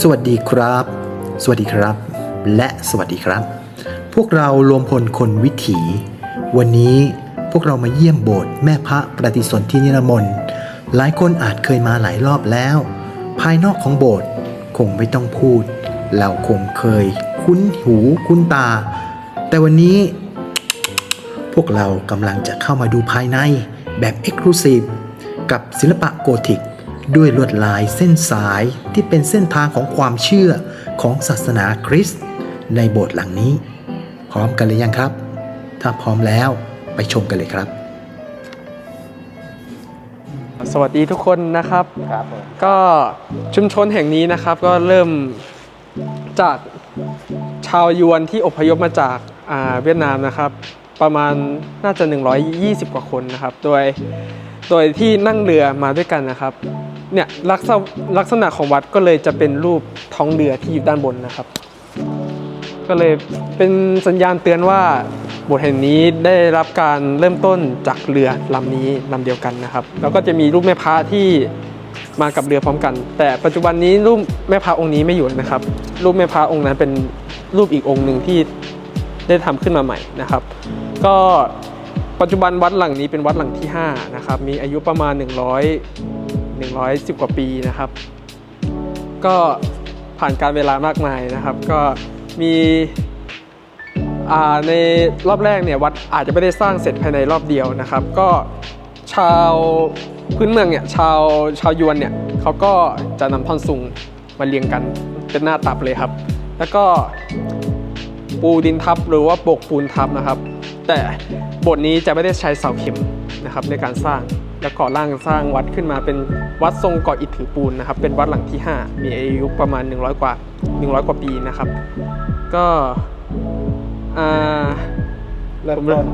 สวัสดีครับ สวัสดีครับ และสวัสดีครับ พวกเรารวมพลคนวิถี วันนี้พวกเรามาเยี่ยมโบสถ์แม่พระประติสนธินิรมน์หลายคนอาจเคยมาหลายรอบแล้ว ภายนอกของโบสถ์คงไม่ต้องพูด เราคงเคย คุ้นหูคุ้นตา แต่วันนี้ พวกเรากำลังจะเข้ามาดูภายในแบบ Exclusive กับศิลปะโกธิก ด้วยลวดลายเส้นสายที่เป็นเส้นทางของความเชื่อของศาสนาคริสต์ในโบสถ์หลังนี้ พร้อมกันหรือยังครับ ถ้าพร้อมแล้วไปชมกันเลยครับ สวัสดีทุกคนนะครับครับก็ชุมชนแห่งนี้นะครับก็เริ่มจากชาวยวนที่อพยพมาจากอ่าเวียดนามนะครับ ประมาณน่าจะ 120 กว่าคนนะครับ โดยโดยที่นั่งเรือมาด้วยกันนะครับ เนี่ยลักษณะลักษณะของวัดก็เลยจะเป็นรูปท้องเรือที่อยู่ด้านบนนะครับ ก็เลยเป็นสัญญาณเตือนว่าโบสถ์แห่งนี้ได้รับการเริ่มต้นจากเรือลำนี้ลำเดียวกันนะครับ แล้วก็จะมีรูปแม่พระที่มากับเรือพร้อมกัน แต่ปัจจุบันนี้รูปแม่พระองค์นี้ไม่อยู่นะครับ รูปแม่พระองค์นั้นเป็นรูปอีกองค์หนึ่งที่ได้ทำขึ้นมาใหม่นะครับ ก็ปัจจุบันวัดหลังนี้เป็นวัดหลังที่5นะครับมีอายุประมาณ 100 110 กว่าปีนะครับ ก็ผ่านการเวลามากมายนะครับ ก็มีในรอบแรกเนี่ยวัดอาจจะไม่ได้สร้างเสร็จภายในรอบเดียวนะครับ ก็ชาวพื้นเมืองเนี่ยชาวชาวยวนเนี่ยเขาก็จะนำท่อนซุงมาเรียงกันเป็นหน้าตับเลยครับ แล้วก็ปูดินทับหรือว่าโปกปูนทับนะครับ แต่บทนี้จะไม่ได้ใช้เสาเข็มนะครับในการสร้าง และก่อร่างสร้างวัดขึ้นมาเป็นวัดทรงก่ออิฐถือปูนนะครับ เป็นวัดหลังที่ 5 มีอายุประมาณ 100 กว่า 100 กว่าปีนะครับ ก็อ่าเริ่มผมต้เริ่นม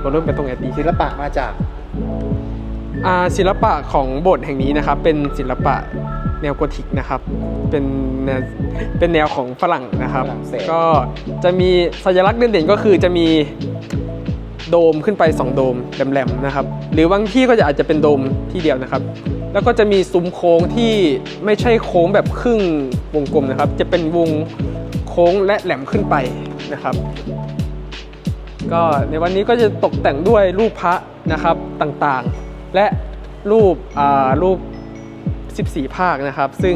ผมเริ่มไปตรงไหนดีศิลปะมาจากอ่าศิลปะของโบสถ์แห่งนี้นะครับ เป็นศิลปะแนวโกธิกนะครับ เป็นแนวเป็นแนวของฝรั่งนะครับฝรั่งเศสก็จะมีสัญลักษณ์เด่นๆก็คือจะมี โดมขึ้นไป 2 โดมแหลมๆนะครับ หรือบางที่ก็จะอาจจะเป็นโดมที่เดียวนะครับ แล้วก็จะมีซุ้มโค้งที่ไม่ใช่โค้งแบบครึ่งวงกลมนะครับ จะเป็นวงโค้งและแหลมขึ้นไปนะครับ ก็ในวันนี้ก็จะตกแต่งด้วยรูปพระนะครับต่างๆ และรูปอ่ารูป 14 ภาคนะครับ ซึ่ง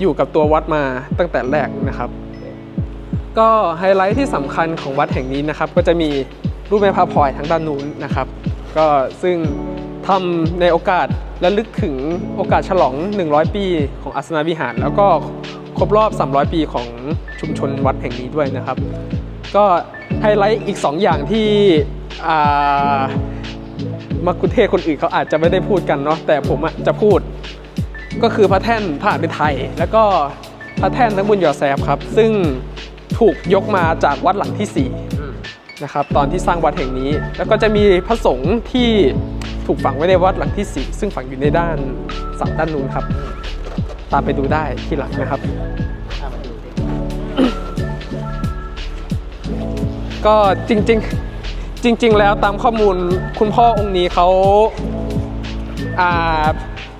อยู่กับตัววัดมาตั้งแต่แรกนะครับ ก็ไฮไลท์ที่สำคัญของวัดแห่งนี้นะครับ ก็จะมี รูปแม่พระพลอยทางด้านนู้นนะครับ ก็ซึ่งทำในโอกาสระลึกถึงโอกาสฉลอง 100 ปีของอาสนาวิหาร แล้วก็ครบรอบ 300 ปีของชุมชนวัดแห่งนี้ด้วยนะครับ ก็ไฮไลท์อีก 2 อย่างที่มักคุเทศคนอื่นเขาอาจจะไม่ได้พูดกันเนาะแต่ผมจะพูด ก็คือพระแท่นพระอภิไทย แล้วก็พระแท่นทั้งบุญยอแซฟครับ ซึ่งถูกยกมาจากวัดหลังที่ 4 นะครับตอนที่สร้างวัดแห่งนี้ แล้วก็จะมีพระสงฆ์ที่ถูกฝังไว้ในวัดหลังที่ 4 ซึ่งฝังอยู่ในด้านสังด้านนู้นครับ ตามไปดูได้ที่หลังนะครับ ก็จริงๆจริง ๆ แล้วตามข้อมูลคุณพ่อองค์นี้เขาอ่า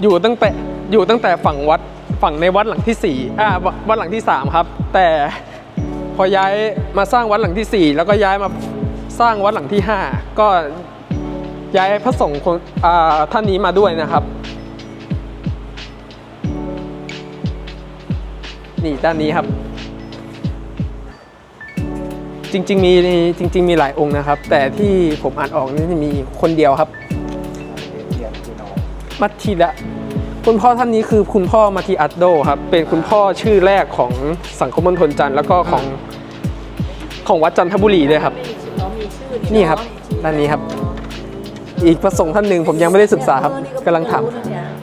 อยู่ตั้งแต่อยู่ตั้งแต่ฝั่งวัดฝั่งในวัดหลังที่สี่อ่าวัดวัดหลังที่สามครับ แต่พอย้ายมาสร้างวัดหลังที่สี่แล้วก็ย้ายมา สร้างวัดหลังที่ห้าก็ย้ายพระสงฆ์ท่านนี้มาด้วยนะครับ นี่ด้านนี้ครับ จริงๆมีจริง ๆ มีหลายองค์นะครับ แต่ที่ผมอ่านออกนี่มีคนเดียวครับมัทธิละคุณพ่อท่านนี้คือคุณพ่อมาทิอัตโดครับ เป็นคุณพ่อชื่อแรกของสังคมมณฑลจันทร์แล้วก็ของของวัดจันทบุรีด้วยครับ นี่ครับด้านนี้ครับ อีกประสงค์ท่านหนึ่งผมยังไม่ได้ศึกษาครับกำลังถาม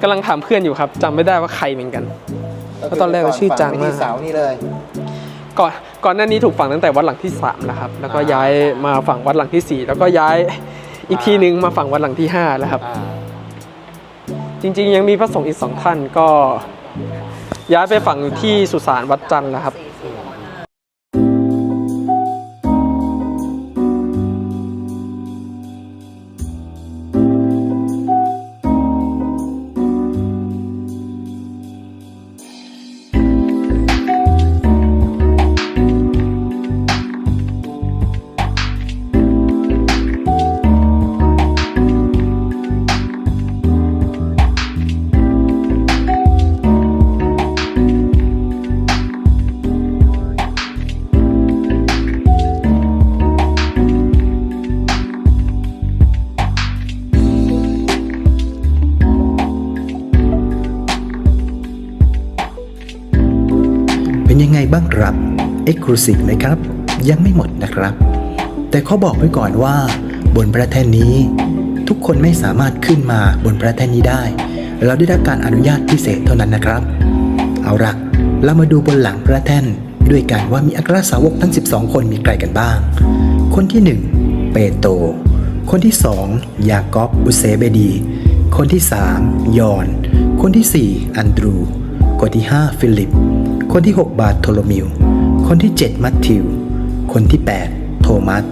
กำลังถามเพื่อนอยู่ครับจำไม่ได้ว่าใครเหมือนกัน เพราะตอนแรกเราชื่อจังมาก เสานี่เลย ก่อนก่อนหน้านี้ถูกฝังตั้งแต่วัดหลังที่3แล้วครับ แล้วก็ย้ายมาฝั่งวัดหลังที่4แล้วก็ย้ายอีกทีหนึ่งมาฝั่งวัดหลังที่5แล้วครับจริง ๆ ยังมีพระสงฆ์อีกสองท่านก็ ย้ายไปฝั่งที่สุสานวัดจันทร์แล้วครับ Exclusive ไหมครับ ยังไม่หมดนะครับ แต่เขาบอกไว้ก่อนว่า บนพระแท่นนี้ ทุกคนไม่สามารถขึ้นมาบนพระแท่นนี้ได้ เราได้รับการอนุญาตพิเศษเท่านั้นนะครับ เอาละเรามาดูบนหลังพระแท่นด้วยกันว่ามีอัครสาวกทั้ง 12 คนมีใครกันบ้าง คนที่ 1 เปโตรคนที่ 2 ยากอบอุเซเบดี คนที่ 3 ยอน คนที่ 4 อันดรู คนที่ 5 ฟิลิป คนที่ 6 บาร์โทโลมิว คนที่ 7 มัทธิว คนที่ 8 โทมัส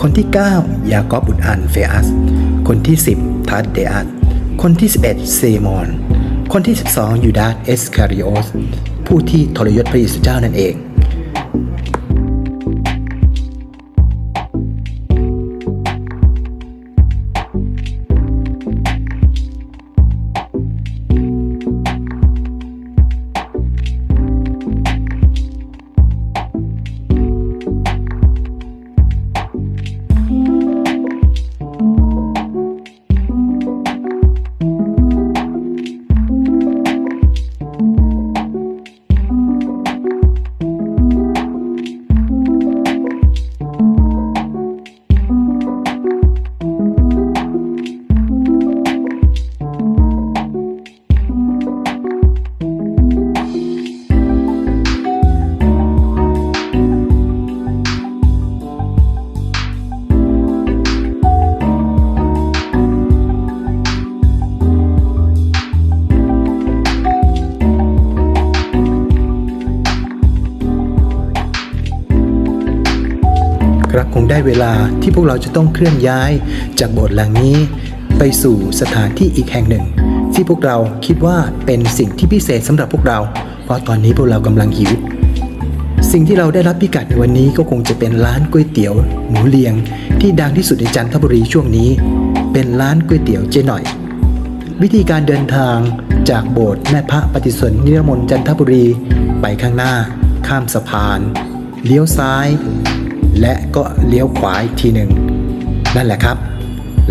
คนที่ 9 ยากอบอุดอันเฟอัส คนที่ 10 ทัดเดอัส คนที่ 11 เซมอน คนที่ 12 ยูดาสเอสคาริโอส ผู้ที่ทรยศพระเยซูเจ้านั่นเอง ได้เวลาที่พวกเราจะต้องเคลื่อนย้าย จากโบสถ์หลังนี้ ไปสู่สถานที่อีกแห่งหนึ่ง ที่พวกเราคิดว่าเป็นสิ่งที่พิเศษสำหรับพวกเรา เพราะตอนนี้พวกเรากำลังหิวสิ่งที่เราได้รับพิกัดในวันนี้ก็คงจะเป็นร้านก๋วยเตี๋ยว หมูเลียง ที่ดังที่สุดในจันทบุรีช่วงนี้ เป็นร้านก๋วยเตี๋ยวเจ๊หน่อย วิธีการเดินทางจากโบสถ์แม่พระปฏิสนนิรมนจันทบุรี ไปข้างหน้า ข้ามสะพาน เลี้ยวซ้าย และก็เลี้ยวขวาอีกทีหนึ่งนั่นแหละครับ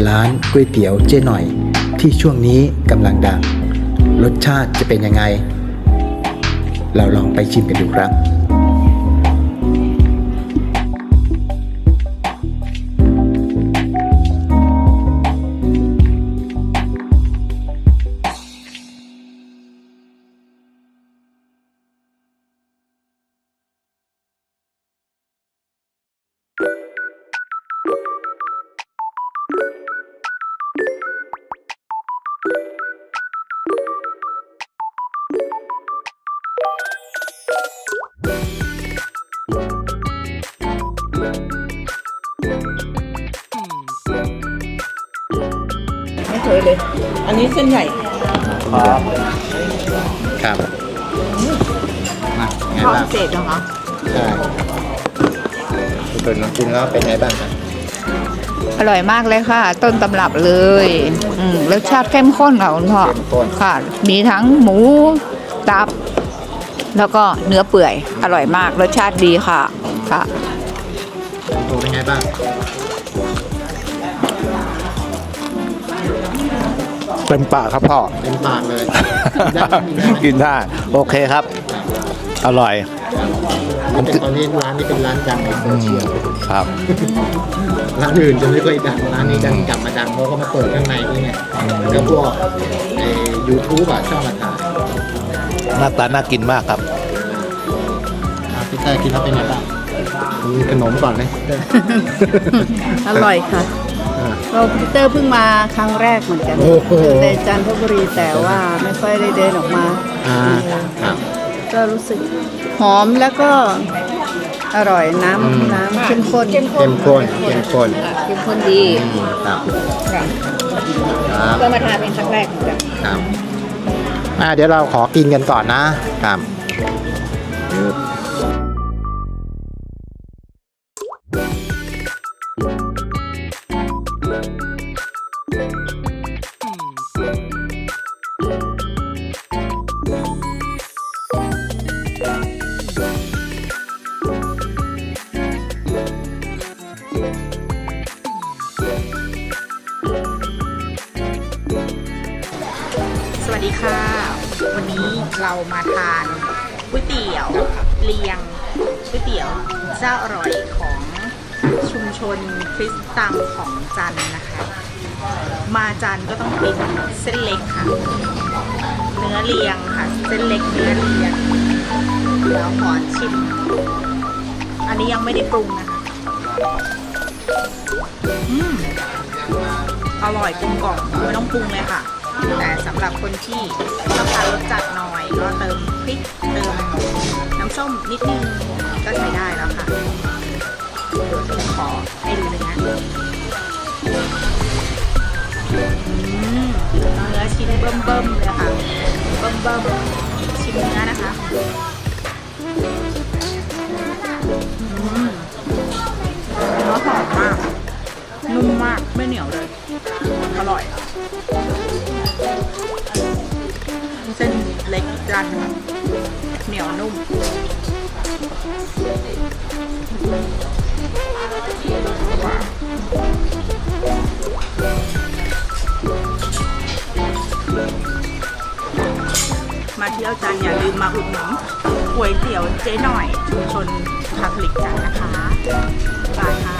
ร้านก๋วยเตี๋ยวเจ๊หน่อย ที่ช่วงนี้กำลังดัง รสชาติจะเป็นยังไง เราลองไปชิมกันดูครับ เคยเลย อันนี้เส้นใหญ่ครับมาไงทอดบ้างพิเศษเหรอคะใช่คุณเป็นน้องกินแล้วเป็นไงบ้างครับอร่อยมากเลยค่ะ ต้นตำรับเลยอืมรสชาติเข้มข้นค่ะคุณพ่อเข้มข้นค่ะ มีทั้งหมูตับ แล้วก็เนื้อเปื่อย อร่อยมากรสชาติดีค่ะค่ะตัวเป็นไงบ้าง เต็มปากครับพ่อเต็มปากเลย กินได้ โอเคครับ อร่อยผมตอนนี้ร้านนี้เป็นร้านดังในโซเชียลครับ ร้านอื่นจะไม่ค่อยดัง ร้านนี้ดังกลับมาดังเพราะเขามาเปิดข้างในนี่ไงแล้วพวกในยูทูบอะชอบมาถ่ายหน้าตาน่ากินมากครับอะพี่แต่กินแล้วเป็นไงบ้างมีขนมก่อนไหมอร่อยค่ะ เราพีเตอร์เพิ่งมาครั้งแรกเหมือนกันโอ้โหในจันทบุรีแต่ว่าไม่ค่อยได้เดินออกมา อ่าครับก็รู้สึกหอมแล้วก็อร่อยน้ำน้ำเข้มข้นเข้มเข้มข้นเข้มข้นเข้มข้นดีอืมครับค่ะครับก็มาทานเป็นครั้งแรกเหมือนกันครับอ่าเดี๋ยวเราขอกินกันก่อนนะครับ วัสดีค่ะ วันนี้เรามาทานก๋วยเตี๋ยวเลียงก๋วยเตี๋ยวเจ้าอร่อยของชุมชนคริสตังของจันนะคะ มาจันก็ต้องกินเส้นเล็กค่ะ เนื้อเลียงค่ะ เส้นเล็กเนื้อเลียงเดี๋ยวขอชิม อันนี้ยังไม่ได้ปรุงนะคะอืมอร่อยกลมกล่อมไม่ต้องปรุงเลยค่ะ แต่สำหรับคนที่ชอบทานรสจัดหน่อยก็เติมพริกเติมน้ำส้มนิดนึงก็ใช้ได้แล้วค่ะขอให้ดูเนื้ออืมเนื้อชิ้นเบิ่มๆเลยค่ะเบิ่มๆชิ้นเนื้อนะคะอืมเนื้อหอมมาก นุ่มมากไม่เหนียวเลย อร่อย เล็กจัน เหนียวนุ่ม ว้าวมาเที่ยวจันอย่าลืมมาอุดหนุนก๋วยเตี๋ยวเจ๊หน่อยชุมชนคาทอลิกจันนะคะบายค่ะ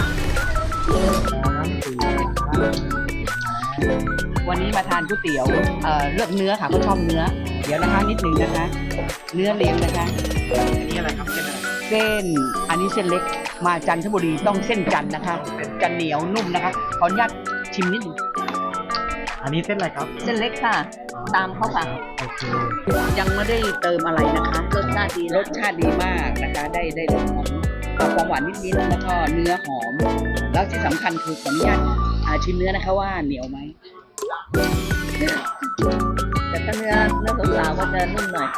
วันนี้มาทานก๋วยเตี๋ยวเอ่อเลือกเนื้อค่ะเขาชอบเนื้อ เดี๋ยวนะคะนิดนึงนะคะ เนื้อเลี้ยงนะคะ อันนี้อะไรครับเส้นอะไรเส้นอันนี้เส้นเล็กมาจันทบุรีต้องเส้นจันทร์นะคะจะเหนียวนุ่มนะคะขออนุญาตชิมนิดนึงอันนี้เส้นอะไรครับ เส้นเล็กค่ะ ตามเขาค่ะยังไม่ได้เติมอะไรนะคะรสชาติดีรสชาติดีมากนะคะ ได้ได้รสของความหวานนิดๆแล้วก็เนื้อหอม แล้วที่สำคัญคือขออนุญาตอ่าชิมเนื้อนะคะว่าเหนียวไหม แต่ถ้าเนื้อเนื้อสาวๆก็จะนุ่มหน่อย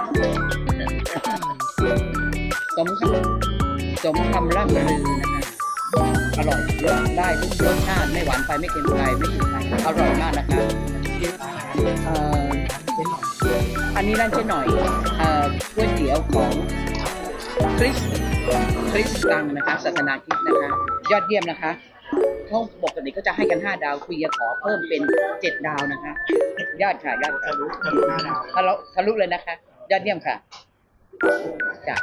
สมคำสมคำร่ำลือนะคะอร่อยรสได้ทุกรสชาติไม่หวานไปไม่เค็มไปไม่จืดไปอร่อยมากนะคะเอ่ออันนี้ร้านเจ๊หน่อยเอ่อก๋วยเตี๋ยวของคริสคริสตังนะคะศาสนาคริสต์นะคะ ยอดเยี่ยมนะคะ เขาปกติก็จะให้กัน5ดาวคุยจะขอเพิ่มเป็น7ดาวนะคะยอดค่ะยอดทะลุทะลุ5ดาวทะลุทะลุเลยนะคะ ยอดเยี่ยมค่ะจ้ะ